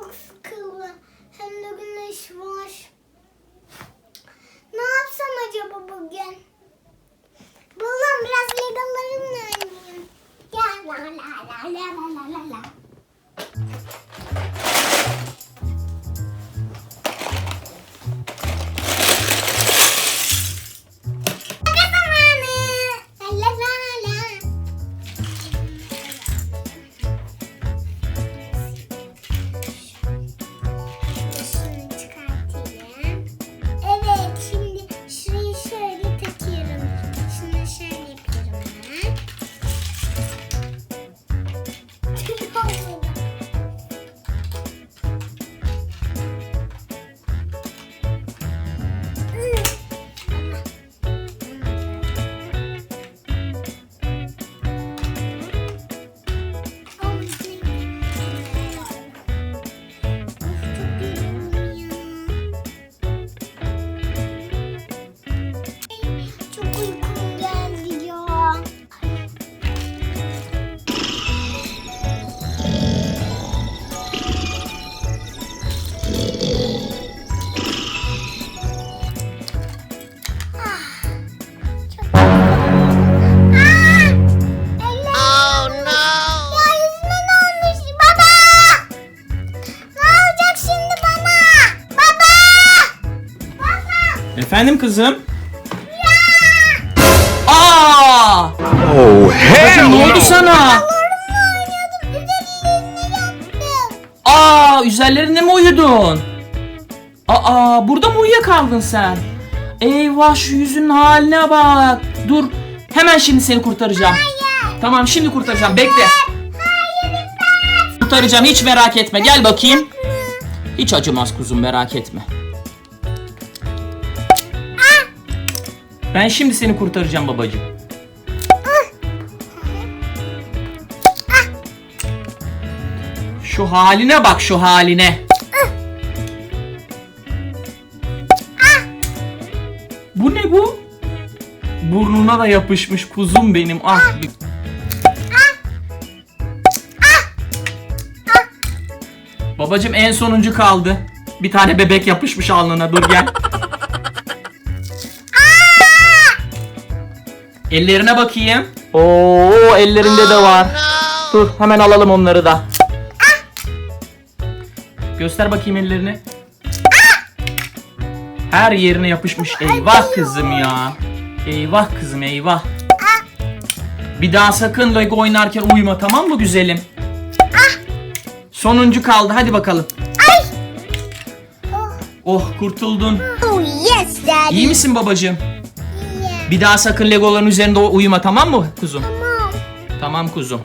çok sıkıldım. Hem de güneş var. Ne yapsam acaba bugün? Buldum biraz legolarımla oynayayım. Ya la la la la la la la Efendim kızım? Aa! Oh, hell Kızım ne oldu sana? Üzerlerine. Aa, üzerlerinde mi uyudun? Aa, burada mı uyuyakaldın sen? Eyvah şu yüzünün haline bak. Dur. Hemen şimdi seni kurtaracağım. Tamam şimdi kurtaracağım. Bekle. Kurtaracağım hiç merak etme. Gel bakayım. Hiç acımaz kuzum merak etme. Ben şimdi seni kurtaracağım babacığım. Şu haline bak şu haline. Bu ne bu? Burnuna da yapışmış kuzum benim. Ah. Babacım en sonuncu kaldı. Bir tane bebek yapışmış alnına. Dur gel. Ellerine bakayım. Oo ellerinde de var. Dur hemen alalım onları da. Göster bakayım ellerini. Her yerine yapışmış. Eyvah kızım ya. Eyvah kızım eyvah. Bir daha sakın Lego oynarken uyuma tamam mı güzelim? Sonuncu kaldı hadi bakalım. Oh kurtuldun. Oh yes daddy. İyi misin babacığım? Bir daha sakın Legoların üzerinde uyuma tamam mı kuzum? Tamam. Tamam kuzum.